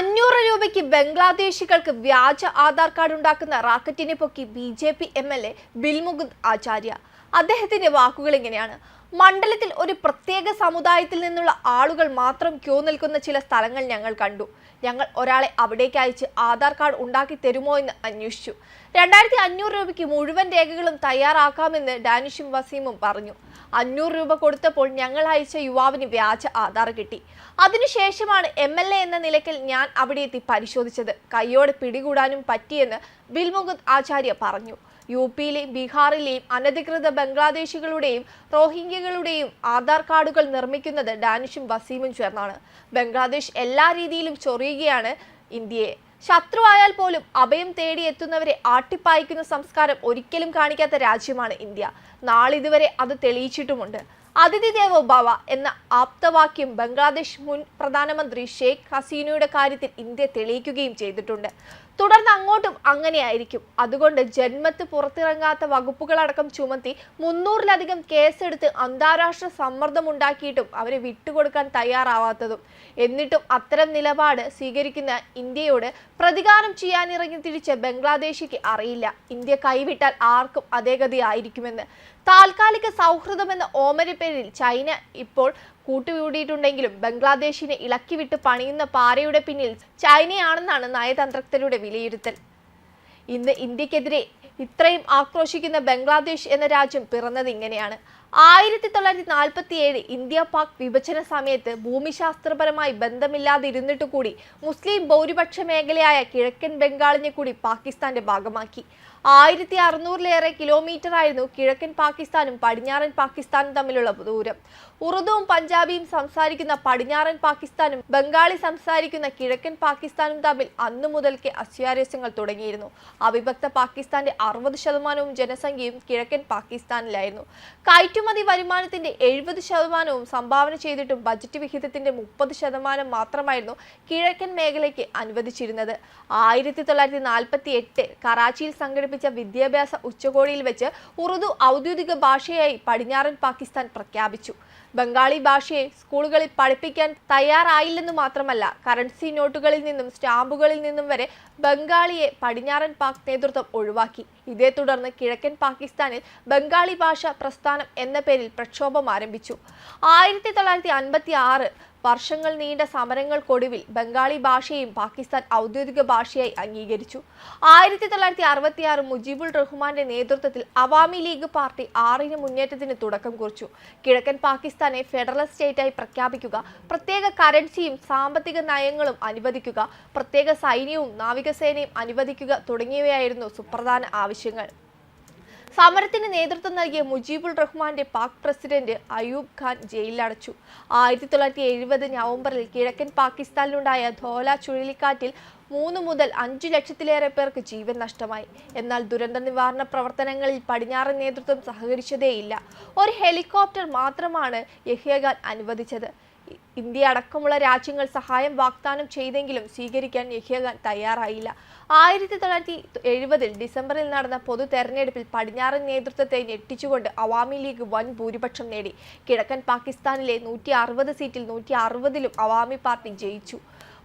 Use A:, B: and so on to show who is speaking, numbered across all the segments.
A: അഞ്ഞൂറ് രൂപയ്ക്ക് ബംഗ്ലാദേശികൾക്ക് വ്യാജ ആധാർ കാർഡ് ഉണ്ടാക്കുന്ന റാക്കറ്റിനെ പൊക്കി B J P M L A Balmukund Acharya. അദ്ദേഹത്തിന്റെ വാക്കുകൾ ഇങ്ങനെയാണ്. മണ്ഡലത്തിൽ ഒരു പ്രത്യേക സമുദായത്തിൽ നിന്നുള്ള ആളുകൾ മാത്രം ക്യൂ നിൽക്കുന്ന ചില സ്ഥലങ്ങൾ ഞങ്ങൾ കണ്ടു. ഞങ്ങൾ ഒരാളെ അവിടേക്ക് അയച്ച് ആധാർ കാർഡ് ഉണ്ടാക്കി തരുമോ എന്ന് അന്വേഷിച്ചു. രണ്ടായിരത്തി അഞ്ഞൂറ് രൂപയ്ക്ക് മുഴുവൻ രേഖകളും തയ്യാറാക്കാമെന്ന് ഡാനിഷും വസീമും പറഞ്ഞു. അഞ്ഞൂറ് രൂപ കൊടുത്തപ്പോൾ ഞങ്ങൾ അയച്ച യുവാവിന് വ്യാജ ആധാർ കിട്ടി. അതിനുശേഷമാണ് എം എൽ എ എന്ന നിലയ്ക്കിൽ ഞാൻ അവിടെ എത്തി പരിശോധിച്ചത്. കയ്യോടെ പിടികൂടാനും പറ്റിയെന്ന് ബിൽമുകുന്ദ് ആചാര്യ പറഞ്ഞു. യു പിയിലെയും ബീഹാറിലെയും അനധികൃത ബംഗ്ലാദേശികളുടെയും റോഹിംഗ്യകളുടെയും ആധാർ കാർഡുകൾ നിർമ്മിക്കുന്നത് ഡാനിഷും വസീമും ചേർന്നാണ്. ബംഗ്ലാദേശ് എല്ലാ രീതിയിലും ചൊറിയുകയാണ് ഇന്ത്യയെ. ശത്രുവായാൽ പോലും അഭയം തേടി എത്തുന്നവരെ ആട്ടിപ്പായിക്കുന്ന സംസ്കാരം ഒരിക്കലും കാണിക്കാത്ത രാജ്യമാണ് ഇന്ത്യ. നാളിതുവരെ അത് തെളിയിച്ചിട്ടുമുണ്ട്. അതിഥി ദേവോ ഭവ എന്ന ആപ്തവാക്യം ബംഗ്ലാദേശ് മുൻ പ്രധാനമന്ത്രി ഷെയ്ഖ് ഹസീനയുടെ കാര്യത്തിൽ ഇന്ത്യ തെളിയിക്കുകയും ചെയ്തിട്ടുണ്ട്. തുടർന്ന് അങ്ങോട്ടും അങ്ങനെയായിരിക്കും. അതുകൊണ്ട് ജന്മത്ത് പുറത്തിറങ്ങാത്ത വകുപ്പുകളടക്കം ചുമത്തി മുന്നൂറിലധികം കേസെടുത്ത് അന്താരാഷ്ട്ര സമ്മർദ്ദം ഉണ്ടാക്കിയിട്ടും അവരെ വിട്ടുകൊടുക്കാൻ തയ്യാറാവാത്തതും. എന്നിട്ടും അത്തരം നിലപാട് സ്വീകരിക്കുന്ന ഇന്ത്യയോട് പ്രതികാരം ചെയ്യാനിറങ്ങി തിരിച്ച ബംഗ്ലാദേശിക്ക് അറിയില്ല. ഇന്ത്യ കൈവിട്ടാൽ ആർക്കും അതേ ഗതി ആയിരിക്കുമെന്ന് താൽക്കാലിക സൗഹൃദമെന്ന ഓമന പേരിൽ ചൈന ഇപ്പോൾ കൂട്ടുകൂടിയിട്ടുണ്ടെങ്കിലും ബംഗ്ലാദേശിനെ ഇളക്കിവിട്ട് പണിയുന്ന പാരയുടെ പിന്നിൽ ചൈനയാണെന്നാണ് നയതന്ത്രജ്ഞരുടെ വിലയിരുത്തൽ. ഇന്ന് ഇന്ത്യക്കെതിരെ ഇത്രയും ആക്രോശിക്കുന്ന ബംഗ്ലാദേശ് എന്ന രാജ്യം പിറന്നത് ഇങ്ങനെയാണ്. ആയിരത്തി തൊള്ളായിരത്തി നാൽപ്പത്തി ഏഴ് ഇന്ത്യ പാക് വിഭജന സമയത്ത് ഭൂമിശാസ്ത്രപരമായി ബന്ധമില്ലാതിരുന്നിട്ട് കൂടി മുസ്ലിം ഭൂരിപക്ഷ മേഖലയായ കിഴക്കൻ ബംഗാളിനെ കൂടി പാകിസ്ഥാന്റെ ഭാഗമാക്കി. ആയിരത്തി അറുന്നൂറിലേറെ കിലോമീറ്റർ ആയിരുന്നു കിഴക്കൻ പാകിസ്ഥാനും പടിഞ്ഞാറൻ പാകിസ്ഥാനും തമ്മിലുള്ള ദൂരം. ഉറുദുവും പഞ്ചാബിയും സംസാരിക്കുന്ന പടിഞ്ഞാറൻ പാകിസ്ഥാനും ബംഗാളി സംസാരിക്കുന്ന കിഴക്കൻ പാകിസ്ഥാനും തമ്മിൽ അന്നു മുതൽക്കേ അസ്വാരസ്യങ്ങൾ തുടങ്ങിയിരുന്നു. അവിഭക്ത പാകിസ്ഥാന്റെ അറുപത് ശതമാനവും ജനസംഖ്യയും കിഴക്കൻ പാകിസ്ഥാനിലായിരുന്നു. കയറ്റുമതി വരുമാനത്തിന്റെ എഴുപത് ശതമാനവും സംഭാവന ചെയ്തിട്ടും ബജറ്റ് വിഹിതത്തിന്റെ മുപ്പത് ശതമാനം മാത്രമായിരുന്നു കിഴക്കൻ മേഖലയ്ക്ക് അനുവദിച്ചിരുന്നത്. ആയിരത്തി തൊള്ളായിരത്തി നാൽപ്പത്തി എട്ട് കറാച്ചിയിൽ സംഘടിപ്പിച്ച വിദ്യാഭ്യാസ ഉച്ചകോടിയിൽ വെച്ച് ഉറുദു ഔദ്യോഗിക ഭാഷയായി പടിഞ്ഞാറൻ പാകിസ്ഥാൻ പ്രഖ്യാപിച്ചു. ബംഗാളി ഭാഷയെ സ്കൂളുകളിൽ പഠിപ്പിക്കാൻ തയ്യാറായില്ലെന്ന് മാത്രമല്ല കറൻസി നോട്ടുകളിൽ നിന്നും സ്റ്റാമ്പുകളിൽ നിന്നും വരെ ബംഗാളിയെ പടിഞ്ഞാറൻ പാക് നേതൃത്വം ഒഴിവാക്കി. ഇതേ തുടർന്ന് കിഴക്കൻ പാകിസ്ഥാനിൽ ബംഗാളി ഭാഷ പ്രസ്ഥാനം എന്ന പേരിൽ പ്രക്ഷോഭം ആരംഭിച്ചു. ആയിരത്തി തൊള്ളായിരത്തി അൻപത്തി ആറ് വർഷങ്ങൾ നീണ്ട സമരങ്ങൾക്കൊടുവിൽ ബംഗാളി ഭാഷയും പാകിസ്ഥാൻ ഔദ്യോഗിക ഭാഷയായി അംഗീകരിച്ചു. ആയിരത്തി തൊള്ളായിരത്തി അറുപത്തി ആറ് മുജീബുൾ റഹ്മാന്റെ നേതൃത്വത്തിൽ അവാമി ലീഗ് പാർട്ടി ആറിന് മുന്നേറ്റത്തിന് തുടക്കം കുറിച്ചു. കിഴക്കൻ പാകിസ്ഥാനെ ഫെഡറൽ സ്റ്റേറ്റായി പ്രഖ്യാപിക്കുക പ്രത്യേക കറൻസിയും സാമ്പത്തിക നയങ്ങളും അനുവദിക്കുക പ്രത്യേക സൈന്യവും നാവികസേനയും അനുവദിക്കുക തുടങ്ങിയവയായിരുന്നു സുപ്രധാന ആവശ്യങ്ങൾ. സമരത്തിന് നേതൃത്വം നൽകിയ മുജീബുൾ റഹ്മാന്റെ പാക് പ്രസിഡന്റ് അയൂബ് ഖാൻ ജയിലിലടച്ചു. ആയിരത്തി തൊള്ളായിരത്തി എഴുപത് നവംബറിൽ കിഴക്കൻ പാകിസ്ഥാനിലുണ്ടായ ധോല ചുഴലിക്കാറ്റിൽ മൂന്ന് മുതൽ അഞ്ചു ലക്ഷത്തിലേറെ പേർക്ക് ജീവൻ നഷ്ടമായി. എന്നാൽ ദുരന്ത നിവാരണ പ്രവർത്തനങ്ങളിൽ പടിഞ്ഞാറൻ നേതൃത്വം സഹകരിച്ചതേയില്ല. ഒരു ഹെലികോപ്റ്റർ മാത്രമാണ് യഹ്യഖാൻ അനുവദിച്ചത്. ഇന്ത്യ അടക്കമുള്ള രാജ്യങ്ങൾ സഹായം വാഗ്ദാനം ചെയ്തെങ്കിലും സ്വീകരിക്കാൻ യഹ്യഖാൻ തയ്യാറായില്ല. ആയിരത്തി തൊള്ളായിരത്തി എഴുപതിൽ ഡിസംബറിൽ നടന്ന പൊതു തെരഞ്ഞെടുപ്പിൽ പടിഞ്ഞാറൻ നേതൃത്വത്തെ ഞെട്ടിച്ചുകൊണ്ട് അവാമി ലീഗ് വൻ ഭൂരിപക്ഷം നേടി. കിഴക്കൻ പാകിസ്ഥാനിലെ നൂറ്റി സീറ്റിൽ നൂറ്റി അറുപതിലും അവാമി പാർട്ടി ജയിച്ചു.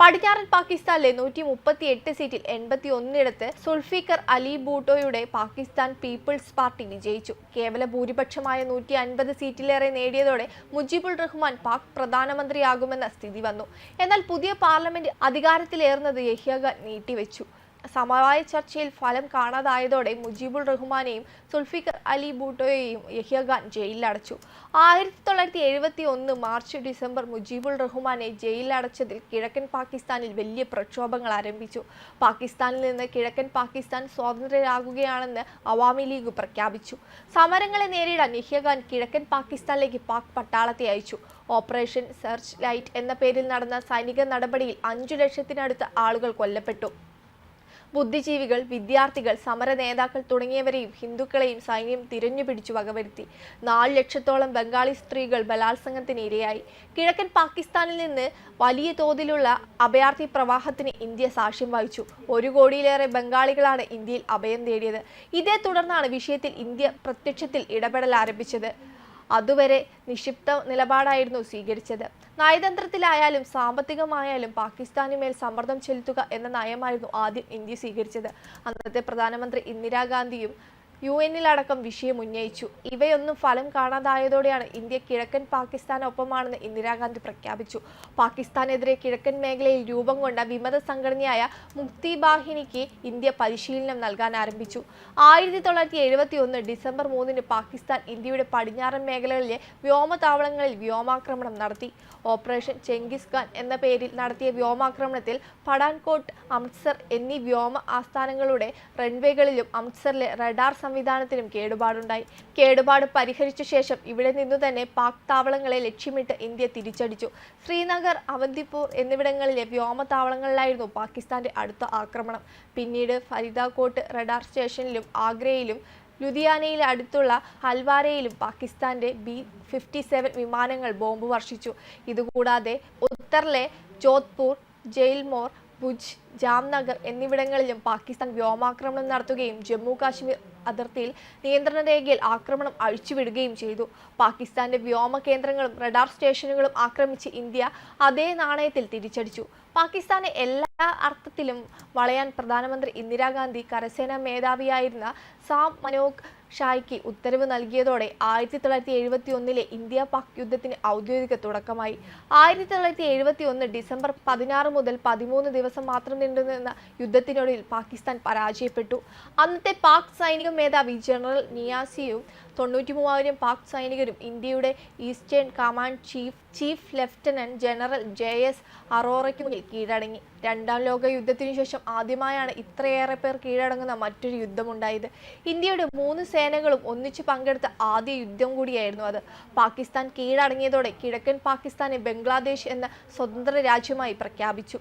A: പടിഞ്ഞാറൻ പാകിസ്ഥാനിലെ നൂറ്റി മുപ്പത്തി എട്ട് സീറ്റിൽ എൺപത്തി ഒന്നിടത്ത് സുൾഫിക്കർ അലി ബൂട്ടോയുടെ പാകിസ്ഥാൻ പീപ്പിൾസ് പാർട്ടി വിജയിച്ചു. കേവല ഭൂരിപക്ഷമായ നൂറ്റി അൻപത് സീറ്റിലേറെ നേടിയതോടെ മുജീബുൾ റഹ്മാൻ പാക് പ്രധാനമന്ത്രിയാകുമെന്ന സ്ഥിതി വന്നു. എന്നാൽ പുതിയ പാർലമെന്റ് അധികാരത്തിലേറുന്നത് യഹ്യഖാൻ നീട്ടിവെച്ചു. സമവായ ചർച്ചയിൽ ഫലം കാണാതായതോടെ മുജീബുൾ റഹ്മാനെയും സുൽഫിക്കർ അലി ബൂട്ടോയെയും യഹ്യഖാൻ ജയിലിലടച്ചു. ആയിരത്തി തൊള്ളായിരത്തി എഴുപത്തി ഒന്ന് മാർച്ച് ഡിസംബർ മുജീബുൾ റഹ്മാനെ ജയിലിലടച്ചതിൽ കിഴക്കൻ പാകിസ്ഥാനിൽ വലിയ പ്രക്ഷോഭങ്ങൾ ആരംഭിച്ചു. പാകിസ്ഥാനിൽ നിന്ന് കിഴക്കൻ പാകിസ്ഥാൻ സ്വാതന്ത്ര്യരാകുകയാണെന്ന് അവാമി ലീഗ് പ്രഖ്യാപിച്ചു. സമരങ്ങളെ നേരിടാൻ യഹിയഖാൻ കിഴക്കൻ പാകിസ്ഥാനിലേക്ക് പാക് പട്ടാളത്തെ അയച്ചു. ഓപ്പറേഷൻ സെർച്ച് ലൈറ്റ് എന്ന പേരിൽ നടന്ന സൈനിക നടപടിയിൽ അഞ്ചു ലക്ഷത്തിനടുത്ത് ആളുകൾ കൊല്ലപ്പെട്ടു. ബുദ്ധിജീവികൾ വിദ്യാർത്ഥികൾ സമര നേതാക്കൾ തുടങ്ങിയവരെയും ഹിന്ദുക്കളെയും സൈന്യം തിരഞ്ഞുപിടിച്ചു വകവരുത്തി. നാല് ലക്ഷത്തോളം ബംഗാളി സ്ത്രീകൾ ബലാത്സംഗത്തിന് ഇരയായി. കിഴക്കൻ പാകിസ്ഥാനിൽ നിന്ന് വലിയ തോതിലുള്ള അഭയാർത്ഥി പ്രവാഹത്തിന് ഇന്ത്യ സാക്ഷ്യം വഹിച്ചു. ഒരു കോടിയിലേറെ ബംഗാളികളാണ് ഇന്ത്യയിൽ അഭയം തേടിയത് ഇതേ തുടർന്നാണ് വിഷയത്തിൽ ഇന്ത്യ പ്രത്യക്ഷത്തിൽ ഇടപെടൽ ആരംഭിച്ചത്. അതുവരെ നിക്ഷിപ്ത നിലപാടായിരുന്നു സ്വീകരിച്ചത്. നയതന്ത്രത്തിലായാലും സാമ്പത്തികമായാലും പാകിസ്ഥാനുമേൽ സമ്മർദ്ദം ചെലുത്തുക എന്ന നയമായിരുന്നു ആദ്യം ഇന്ത്യ സ്വീകരിച്ചത്. അന്നത്തെ പ്രധാനമന്ത്രി ഇന്ദിരാഗാന്ധിയും യു എന്നിലടക്കം വിഷയം ഉന്നയിച്ചു ഇവയൊന്നും ഫലം കാണാതായതോടെയാണ് ഇന്ത്യ കിഴക്കൻ പാകിസ്ഥാനൊപ്പമാണെന്ന് ഇന്ദിരാഗാന്ധി പ്രഖ്യാപിച്ചു. പാകിസ്ഥാനെതിരെ കിഴക്കൻ മേഖലയിൽ രൂപം കൊണ്ട വിമത സംഘടനയായ മുക്തി ബാഹിനിക്ക് ഇന്ത്യ പരിശീലനം നൽകാൻ ആരംഭിച്ചു. ആയിരത്തി തൊള്ളായിരത്തി എഴുപത്തി ഒന്ന് ഡിസംബർ മൂന്നിന് പാകിസ്ഥാൻ ഇന്ത്യയുടെ പടിഞ്ഞാറൻ മേഖലകളിലെ വ്യോമതാവളങ്ങളിൽ വ്യോമാക്രമണം നടത്തി. ഓപ്പറേഷൻ ചെങ്കിസ് ഖാൻ എന്ന പേരിൽ നടത്തിയ വ്യോമാക്രമണത്തിൽ പഠാൻകോട്ട് അമൃത്സർ എന്നീ വ്യോമ ആസ്ഥാനങ്ങളുടെ റൺവേകളിലും അമൃത്സറിലെ റഡാർ സംവിധാനത്തിനും കേടുപാടുണ്ടായി. കേടുപാട് പരിഹരിച്ച ശേഷം ഇവിടെ നിന്നു തന്നെ പാക് താവളങ്ങളെ ലക്ഷ്യമിട്ട് ഇന്ത്യ തിരിച്ചടിച്ചു. ശ്രീനഗർ അവന്തിപ്പൂർ എന്നിവിടങ്ങളിലെ വ്യോമതാവളങ്ങളിലായിരുന്നു പാകിസ്ഥാന്റെ അടുത്ത ആക്രമണം. പിന്നീട് ഫരീദാകോട്ട് റഡാർ സ്റ്റേഷനിലും ആഗ്രയിലും ലുധിയാനയിലെ അടുത്തുള്ള ഹൽവാരയിലും പാകിസ്ഥാന്റെ ബി ഫിഫ്റ്റി സെവൻ വിമാനങ്ങൾ ബോംബ് വർഷിച്ചു. ഇതുകൂടാതെ ഉത്തറിലെ ജോധ്പൂർ ജയിൽമോർ ഭുജ് ജാംനഗർ എന്നിവിടങ്ങളിലും പാകിസ്ഥാൻ വ്യോമാക്രമണം നടത്തുകയും ജമ്മു കാശ്മീർ അതിർത്തിയിൽ നിയന്ത്രണ രേഖയിൽ ആക്രമണം അഴിച്ചുവിടുകയും ചെയ്തു. പാകിസ്ഥാന്റെ വ്യോമ കേന്ദ്രങ്ങളും റഡാർ സ്റ്റേഷനുകളും ആക്രമിച്ച് ഇന്ത്യ അതേ നാണയത്തിൽ തിരിച്ചടിച്ചു. പാകിസ്ഥാനെ എല്ലാ അർത്ഥത്തിലും വളയാൻ പ്രധാനമന്ത്രി ഇന്ദിരാഗാന്ധി കരസേനാ മേധാവിയായിരുന്ന സാം മനോക് ഷായ്ക്ക് ഉത്തരവ് നൽകിയതോടെ ആയിരത്തി തൊള്ളായിരത്തി എഴുപത്തി ഒന്നിലെ ഇന്ത്യ പാക് യുദ്ധത്തിന് ഔദ്യോഗിക തുടക്കമായി. ആയിരത്തി തൊള്ളായിരത്തി എഴുപത്തി ഒന്ന് ഡിസംബർ പതിനാറ് മുതൽ പതിമൂന്ന് ദിവസം മാത്രം നീണ്ടുനിന്ന യുദ്ധത്തിനൊടുവിൽ പാകിസ്ഥാൻ പരാജയപ്പെട്ടു. അന്നത്തെ പാക് സൈനിക മേധാവി ജനറൽ നിയാസിയും തൊണ്ണൂറ്റി മൂവായിരം പാക് സൈനികരും ഇന്ത്യയുടെ eastern command chief chief lieutenant general J S അറോറയ്ക്ക് മുന്നിൽ കീഴടങ്ങി. രണ്ടാം ലോക യുദ്ധത്തിനു ശേഷം ആദ്യമായാണ് ഇത്രയേറെ പേർ കീഴടങ്ങുന്ന മറ്റൊരു യുദ്ധമുണ്ടായത്. ഇന്ത്യയുടെ മൂന്ന് സേനകളും ഒന്നിച്ചു പങ്കെടുത്ത ആദ്യ യുദ്ധം കൂടിയായിരുന്നു അത്. പാകിസ്ഥാൻ കീഴടങ്ങിയതോടെ കിഴക്കൻ പാകിസ്ഥാനെ ബംഗ്ലാദേശ് എന്ന സ്വതന്ത്ര രാജ്യമായി പ്രഖ്യാപിച്ചു.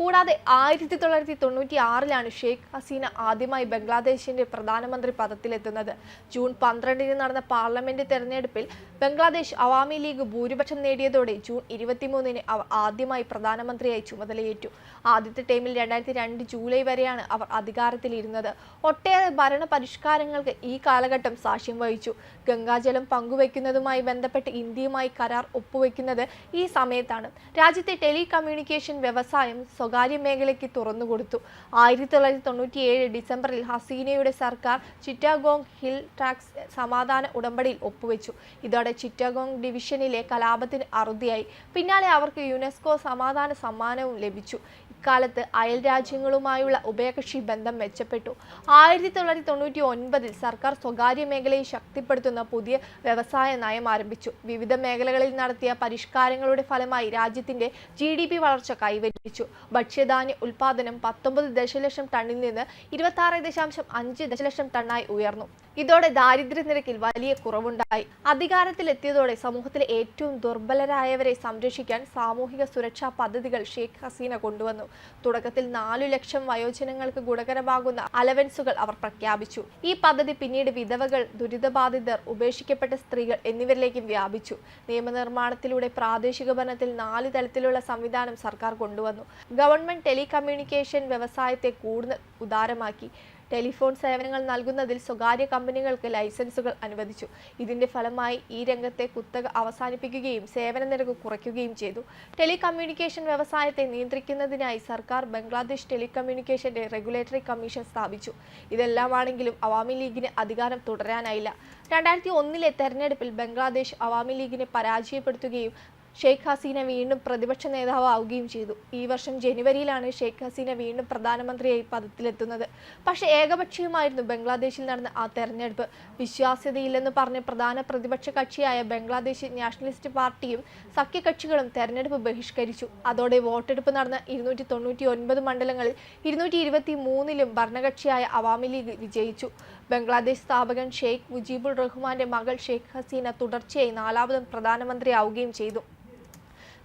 A: കൂടാതെ ആയിരത്തി തൊള്ളായിരത്തി തൊണ്ണൂറ്റി ആറിലാണ് ഷെയ്ഖ് ഹസീന ആദ്യമായി ബംഗ്ലാദേശിന്റെ പ്രധാനമന്ത്രി പദത്തിലെത്തുന്നത്. ജൂൺ പന്ത്രണ്ടിന് നടന്ന പാർലമെന്റ് തെരഞ്ഞെടുപ്പിൽ ബംഗ്ലാദേശ് അവാമി ലീഗ് ഭൂരിപക്ഷം നേടിയതോടെ ജൂൺ ഇരുപത്തിമൂന്നിന് അവർ ആദ്യമായി പ്രധാനമന്ത്രിയായി ചുമതലയേറ്റു. ആദ്യത്തെ ടൈമിൽ രണ്ടായിരത്തി രണ്ട് ജൂലൈ വരെയാണ് അവർ അധികാരത്തിലിരുന്നത്. ഒട്ടേറെ ഭരണ പരിഷ്കാരങ്ങൾക്ക് ഈ കാലഘട്ടം സാക്ഷ്യം വഹിച്ചു. ഗംഗാജലം പങ്കുവയ്ക്കുന്നതുമായി ബന്ധപ്പെട്ട് ഇന്ത്യയുമായി കരാർ ഒപ്പുവെക്കുന്നത് ഈ സമയത്താണ്. രാജ്യത്തെ ടെലികമ്യൂണിക്കേഷൻ വ്യവസായം സ്വകാര്യ മേഖലയ്ക്ക് തുറന്നുകൊടുത്തു. ആയിരത്തി തൊള്ളായിരത്തി തൊണ്ണൂറ്റി ഏഴ് ഡിസംബറിൽ ഹസീനയുടെ സർക്കാർ ചിറ്റാഗോങ് ഹിൽ ടാക്സ് സമാധാന ഉടമ്പടിയിൽ ഒപ്പുവെച്ചു. ഇതോടെ ചിറ്റാഗോങ് ഡിവിഷനിലെ കലാപത്തിന് അറുതിയായി. പിന്നാലെ അവർക്ക് യുനെസ്കോ സമാധാന സമ്മാനവും ലഭിച്ചു. ഇക്കാലത്ത് അയൽ രാജ്യങ്ങളുമായുള്ള ഉഭയകക്ഷി ബന്ധം മെച്ചപ്പെട്ടു. ആയിരത്തി തൊള്ളായിരത്തി തൊണ്ണൂറ്റി ഒൻപതിൽ സർക്കാർ സ്വകാര്യ മേഖലയെ ശക്തിപ്പെടുത്തുന്ന പുതിയ വ്യവസായ നയം ആരംഭിച്ചു. വിവിധ മേഖലകളിൽ നടത്തിയ പരിഷ്കാരങ്ങളുടെ ഫലമായി രാജ്യത്തിന്റെ ജി ഡി പി വളർച്ച കൈവരിച്ചു. ഭക്ഷ്യധാന്യ ഉൽപാദനം പത്തൊമ്പത് ദശലക്ഷം ടണ്ണിൽ നിന്ന് ഇരുപത്തി ആറ് ദശാംശം അഞ്ച് ദശലക്ഷം ടണ്ണായി ഉയർന്നു. ഇതോടെ ദാരിദ്ര്യ നിരക്കിൽ വലിയ കുറവുണ്ടായി. അധികാരത്തിലെത്തിയതോടെ സമൂഹത്തിലെ ഏറ്റവും ദുർബലരായവരെ സംരക്ഷിക്കാൻ സാമൂഹിക സുരക്ഷാ പദ്ധതികൾ ഷെയ്ഖ് ഹസീന കൊണ്ടുവന്നു. തുടക്കത്തിൽ നാലു ലക്ഷം വയോജനങ്ങൾക്ക് ഗുണകരമാകുന്ന അലവൻസുകൾ അവർ പ്രഖ്യാപിച്ചു. ഈ പദ്ധതി പിന്നീട് വിധവകൾ ദുരിതബാധിതർ ഉപേക്ഷിക്കപ്പെട്ട സ്ത്രീകൾ എന്നിവരിലേക്കും വ്യാപിച്ചു. നിയമനിർമ്മാണത്തിലൂടെ പ്രാദേശിക ഭരണത്തിൽ നാല് തലത്തിലുള്ള സംവിധാനം സർക്കാർ കൊണ്ടുവന്നു. ഗവൺമെന്റ് ടെലികമ്മ്യൂണിക്കേഷൻ വ്യവസായത്തെ കൂടുതൽ ഉദാരമാക്കി. ടെലിഫോൺ സേവനങ്ങൾ നൽകുന്നതിൽ സ്വകാര്യ കമ്പനികൾക്ക് ലൈസൻസുകൾ അനുവദിച്ചു. ഇതിന്റെ ഫലമായി ഈ രംഗത്തെ കുത്തക അവസാനിപ്പിക്കുകയും സേവന നിരക്ക് കുറയ്ക്കുകയും ചെയ്തു. ടെലികമ്മ്യൂണിക്കേഷൻ വ്യവസായത്തെ നിയന്ത്രിക്കുന്നതിനായി സർക്കാർ ബംഗ്ലാദേശ് ടെലികമ്മ്യൂണിക്കേഷന്റെ റെഗുലേറ്ററി കമ്മീഷൻ സ്ഥാപിച്ചു. ഇതെല്ലാമാണെങ്കിലും അവാമി ലീഗിന് അധികാരം തുടരാനായില്ല. രണ്ടായിരത്തി ഒന്നിലെ തെരഞ്ഞെടുപ്പിൽ ബംഗ്ലാദേശ് അവാമി ലീഗിനെ പരാജയപ്പെടുത്തുകയും ഷെയ്ഖ് ഹസീന വീണ്ടും പ്രതിപക്ഷ നേതാവാവുകയും ചെയ്തു. ഈ വർഷം ജനുവരിയിലാണ് ഷെയ്ഖ് ഹസീന വീണ്ടും പ്രധാനമന്ത്രിയായി പദത്തിലെത്തുന്നത്. പക്ഷേ ഏകപക്ഷീയമായിരുന്നു ബംഗ്ലാദേശിൽ നടന്ന ആ തെരഞ്ഞെടുപ്പ്. വിശ്വാസ്യതയില്ലെന്ന് പറഞ്ഞ് പ്രധാന പ്രതിപക്ഷ കക്ഷിയായ ബംഗ്ലാദേശ് നാഷണലിസ്റ്റ് പാർട്ടിയും സഖ്യകക്ഷികളും തെരഞ്ഞെടുപ്പ് ബഹിഷ്കരിച്ചു. അതോടെ വോട്ടെടുപ്പ് നടന്ന ഇരുന്നൂറ്റി തൊണ്ണൂറ്റി ഒൻപത് മണ്ഡലങ്ങളിൽ ഇരുന്നൂറ്റി ഇരുപത്തി മൂന്നിലും ഭരണകക്ഷിയായ അവാമി ലീഗ് വിജയിച്ചു. ബംഗ്ലാദേശ് സ്ഥാപകൻ ഷെയ്ഖ് മുജീബുൾ റഹ്മാന്റെ മകൾ ഷെയ്ഖ് ഹസീന തുടർച്ചയായി നാലാമതും പ്രധാനമന്ത്രിയാവുകയും ചെയ്തു.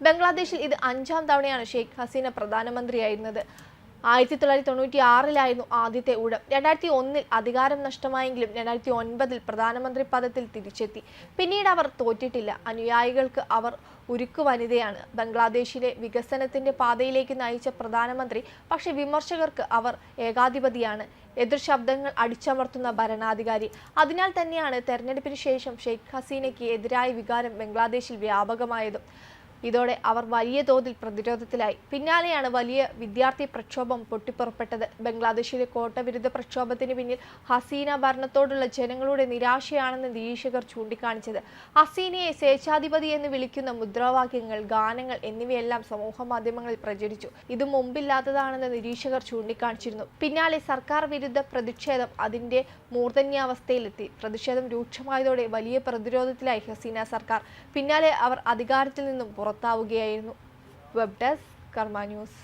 A: ബംഗ്ലാദേശിൽ ഇത് അഞ്ചാം തവണയാണ് ഷെയ്ഖ് ഹസീന പ്രധാനമന്ത്രിയായിരുന്നത്. ആയിരത്തി തൊള്ളായിരത്തി തൊണ്ണൂറ്റി ആറിലായിരുന്നു ആദ്യത്തെ ഊഴം. രണ്ടായിരത്തി ഒന്നിൽ അധികാരം നഷ്ടമായെങ്കിലും രണ്ടായിരത്തി ഒൻപതിൽ പ്രധാനമന്ത്രി പദത്തിൽ തിരിച്ചെത്തി. പിന്നീട് അവർ തോറ്റിട്ടില്ല. അനുയായികൾക്ക് അവർ ഉരുക്കു വനിതയാണ്. ബംഗ്ലാദേശിലെ വികസനത്തിന്റെ പാതയിലേക്ക് നയിച്ച പ്രധാനമന്ത്രി പക്ഷേ വിമർശകർക്ക് അവർ ഏകാധിപതിയാണ്. എതിർ ശബ്ദങ്ങൾ അടിച്ചമർത്തുന്ന ഭരണാധികാരി. അതിനാൽ തന്നെയാണ് തെരഞ്ഞെടുപ്പിന് ശേഷം ഷെയ്ഖ് ഹസീനയ്ക്ക് എതിരായ വികാരം ബംഗ്ലാദേശിൽ വ്യാപകമായതും. ഇതോടെ അവർ വലിയ തോതിൽ പ്രതിരോധത്തിലായി. പിന്നാലെയാണ് വലിയ വിദ്യാർത്ഥി പ്രക്ഷോഭം പൊട്ടിപ്പുറപ്പെട്ടത്. ബംഗ്ലാദേശിലെ കോട്ടവിരുദ്ധ പ്രക്ഷോഭത്തിന് പിന്നിൽ ഹസീന ഭരണത്തോടുള്ള ജനങ്ങളുടെ നിരാശയാണെന്ന് നിരീക്ഷകർ ചൂണ്ടിക്കാണിച്ചത്. ഹസീനയെ സ്വേച്ഛാധിപതി എന്ന് വിളിക്കുന്ന മുദ്രാവാക്യങ്ങൾ ഗാനങ്ങൾ എന്നിവയെല്ലാം സമൂഹ മാധ്യമങ്ങളിൽ പ്രചരിച്ചു. ഇത് മുമ്പില്ലാത്തതാണെന്ന് നിരീക്ഷകർ ചൂണ്ടിക്കാണിച്ചിരുന്നു. പിന്നാലെ സർക്കാർ വിരുദ്ധ പ്രതിഷേധം അതിന്റെ മൂർധന്യാവസ്ഥയിലെത്തി. പ്രതിഷേധം രൂക്ഷമായതോടെ വലിയ പ്രതിരോധത്തിലായി ഹസീന സർക്കാർ. പിന്നാലെ അവർ അധികാരത്തിൽ നിന്നും പുറത്താവുകയായിരുന്നു. Web desk Karma news.